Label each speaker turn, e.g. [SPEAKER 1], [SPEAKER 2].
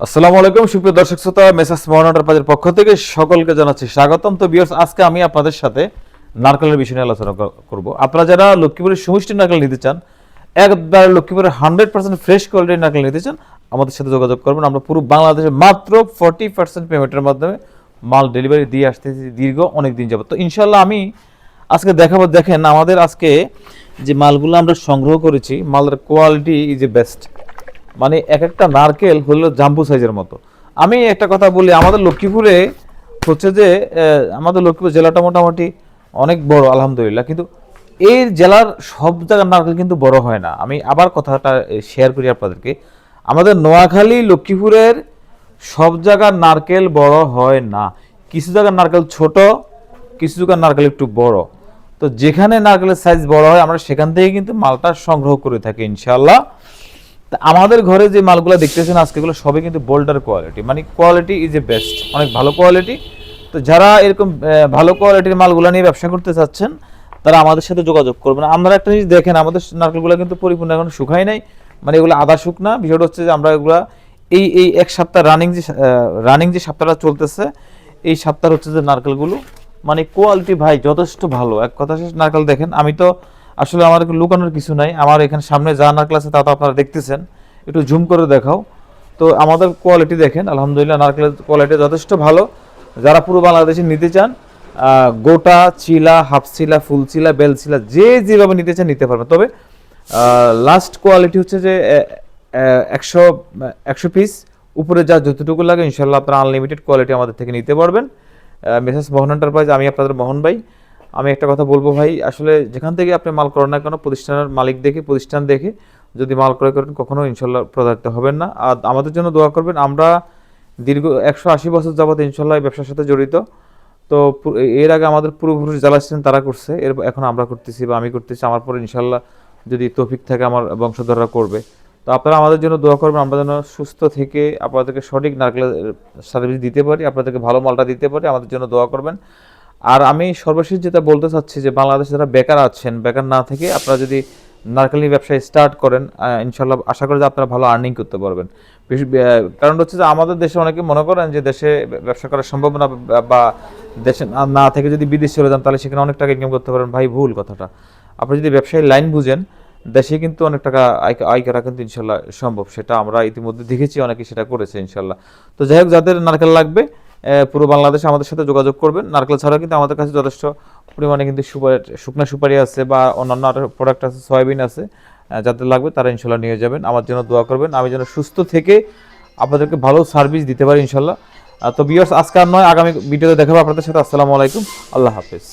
[SPEAKER 1] আসসালামু আলাইকুম, সুপ্রিয় দর্শক শ্রোতা মেসাস মোহনাটার পক্ষ থেকে সকলকে জানাচ্ছি স্বাগতম। তো বিয়ার্স আজকে আমি আপনাদের সাথে নারকেলের বিষয় নিয়ে আলোচনা কর- করব। আপনারা যারা লক্ষ্মীপুরের সুমিষ্টি নারকেল নিতে চান, একবার লক্ষ্মীপুরের হান্ড্রেড পার্সেন্ট ফ্রেশ কোয়ালিটির নারকেল নিতে চান, আমাদের সাথে যোগাযোগ করবেন। আমরা পুরো বাংলাদেশে মাত্র ফর্টি পার্সেন্ট পেমেন্টের মাধ্যমে মাল ডেলিভারি দিয়ে আসতেছি দীর্ঘ অনেক দিন যাবত তো ইনশাল্লাহ আমি আজকে দেখাবো, দেখেন আমাদের আজকে যে মালগুলো আমরা সংগ্রহ করেছি, মালের কোয়ালিটি ইজ এ বেস্ট মানে এক একটা নারকেল হলো জাম্বু সাইজের মতো। আমি একটা কথা বলি, আমাদের লক্ষ্মীপুরে হচ্ছে যে আমাদের লক্ষ্মীপুর জেলাটা মোটামুটি অনেক বড়, আলহামদুলিল্লাহ। কিন্তু এই জেলার সব জায়গার নারকেল কিন্তু বড় হয় না। আমি আবার কথাটা শেয়ার করি আপনাদেরকে। আমাদের নোয়াখালী, লক্ষ্মীপুরের সব জায়গার নারকেল বড় হয় না। কিছু জায়গার নারকেল ছোট, কিছু জায়গার নারকেল একটু বড়। তো যেখানে নারকেলের সাইজ বড় হয়, আমরা সেখান থেকে কিন্তু মালটা সংগ্রহ করে থাকি ইনশাল্লাহ তা আমাদের ঘরে যে মালগুলো দেখতেছেন আজকে এগুলো সবই কিন্তু বোল্ডার কোয়ালিটি মানে কোয়ালিটি ইজ এ বেস্ট অনেক ভালো কোয়ালিটি তো যারা এরকম ভালো কোয়ালিটির মালগুলো নিয়ে ব্যবসা করতে চাচ্ছেন, তারা আমাদের সাথে যোগাযোগ করবেন। আমরা একটা জিনিস দেখেন, আমাদের নারকেলগুলো কিন্তু পরিপূর্ণ এখন শুকাই নাই মানে এগুলো আদা শুকনা। বিষয়টা হচ্ছে যে আমরা এগুলা এই এই এক সপ্তাহ রানিং যে রানিং যে সপ্তাহটা চলতেছে, এই সপ্তাহ হচ্ছে যে নারকেলগুলো মানে কোয়ালিটি ভাই যথেষ্ট ভালো। এক কথা শেষ, নারকেল দেখেন, আমি তো আসলে আমার লুকানোর কিছু নাই। আমার এখানে সামনে যা নারকেল আছে তা তো আপনারা দেখতেছেন। একটু জুম করে দেখাও। তো আমাদের কোয়ালিটি দেখেন, আলহামদুলিল্লাহ নারকেলের কোয়ালিটি যথেষ্ট ভালো। যারা পুরো বাংলাদেশে নিতে চান গোটা চিলা হাফ চিলা ফুল বেল চিলা, যে যেভাবে নিতে চান নিতে পারবেন। তবে লাস্ট কোয়ালিটি হচ্ছে যে একশো একশো পিস উপরে যা যতটুকু লাগে ইনশাল্লাহ আপনারা আনলিমিটেড কোয়ালিটি আমাদের থেকে নিতে পারবেন। মেসেজ মোহন এন্টারপ্রাইজ আমি আপনাদের মোহন ভাই। আমি একটা কথা বলব ভাই, আসলে যেখান থেকে আপনি মাল করেন না কেন, প্রতিষ্ঠানের মালিক দেখে, প্রতিষ্ঠান দেখে যদি মাল ক্রয় করেন, কখনো ইনশাল্লাহ প্রতারিত হবেন না। আর আমাদের জন্য দোয়া করবেন, আমরা দীর্ঘ একশো আশি বছর যাবত ইনশাল্লাহ ব্যবসার সাথে জড়িত। তো এর আগে আমাদের পূর্বপুরুষ যারা ছিলেন, তারা করছে, এর এখন আমরা করতেছি বা আমি করতেছি, আমার পরে ইনশাল্লাহ যদি তৌফিক থাকে, আমার বংশধররা করবে। তো আপনারা আমাদের জন্য দোয়া করবেন, আমরা যেন সুস্থ থেকে আপনাদেরকে সঠিক নারকেলের সার্ভিস দিতে পারি, আপনাদেরকে ভালো মালটা দিতে পারি, আমাদের জন্য দোয়া করবেন। আর আমি সর্বশেষ যেটা বলতে চাচ্ছি যে বাংলাদেশে যারা বেকার আছেন, বেকার না থেকে আপনারা যদি নারকেল নিয়ে ব্যবসা স্টার্ট করেন ইনশাল্লাহ আশা করি যে আপনারা ভালো আর্নিং করতে পারবেন। কারণ হচ্ছে যে আমাদের দেশে অনেকে মনে করেন যে দেশে ব্যবসা করা সম্ভব না বা- দেশে না- থেকে যদি বিদেশ চলে যান, তাহলে সেখানে অনেক টাকা ইনকাম করতে পারেন ভাই, ভুল কথাটা। আপনি যদি ব্যবসায়ী লাইন বুঝেন, দেশে কিন্তু অনেক টাকা আয় করা কিন্তু ইনশাল্লাহ সম্ভব। সেটা আমরা ইতিমধ্যে দেখেছি, অনেকে সেটা করেছে ইনশাল্লাহ তো যাই হোক, যাদের নারকেল লাগবে পুরো বাংলাদেশে আমাদের সাথে যোগাযোগ করবেন। নারকেল ছাড়াও কিন্তু আমাদের কাছে যথেষ্ট পরিমাণে কিন্তু সুপারি, শুকনো সুপারি আছে বা অন্যান্য আরও প্রোডাক্ট আছে সয়াবিন আছে যাদের লাগবে তারা ইনশাল্লাহ নিয়ে যাবেন। আমার জন্য দোয়া করবেন। আমি যেন সুস্থ থেকে আপনাদেরকে ভালো সার্ভিস দিতে পারি ইনশাল্লাহ। তো বিয়ার্স আজকে আর নয়, আগামী ভিডিওতে দেখাবো আপনাদের সাথে। আসসালামু আলাইকুম। আল্লাহ হাফেজ।